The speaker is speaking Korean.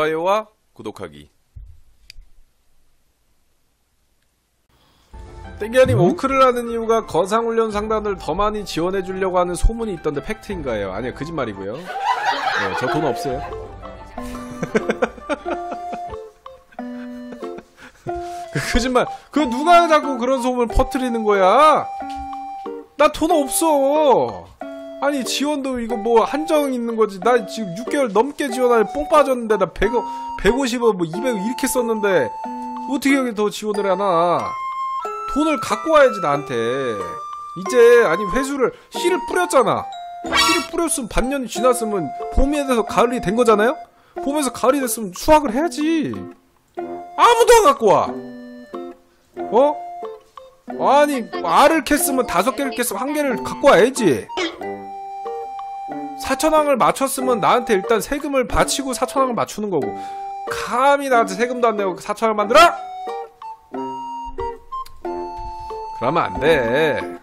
좋아요와 구독하기. 땡기아님 오크를 하는 이유가 거상훈련 상단을 더 많이 지원해 주려고 하는 소문이 있던데 팩트인가요? 아니요 거짓말이고요. 네, 저 돈 없어요. 그 거짓말. 그 누가 자꾸 그런 소문을 퍼뜨리는 거야? 나 돈 없어. 아니 지원도 이거 뭐 한정 있는 거지. 나 지금 6개월 넘게 지원하니 뽕 빠졌는데 나 100원, 150원, 뭐 200원 이렇게 썼는데 어떻게 여기 더 지원을 하나? 돈을 갖고 와야지 나한테. 이제 아니 회수를 씨를 뿌렸잖아. 씨를 뿌렸으면 반년이 지났으면 봄이 돼서 가을이 된 거잖아요. 봄에서 가을이 됐으면 수확을 해야지. 아무도 안 갖고 와. 어? 아니 알을 캤으면 다섯 개를 캤으면 한 개를 갖고 와야지. 사천왕을 맞췄으면 나한테 일단 세금을 바치고 사천왕을 맞추는 거고 감히 나한테 세금도 안 내고 사천왕을 만들어? 그러면 안 돼.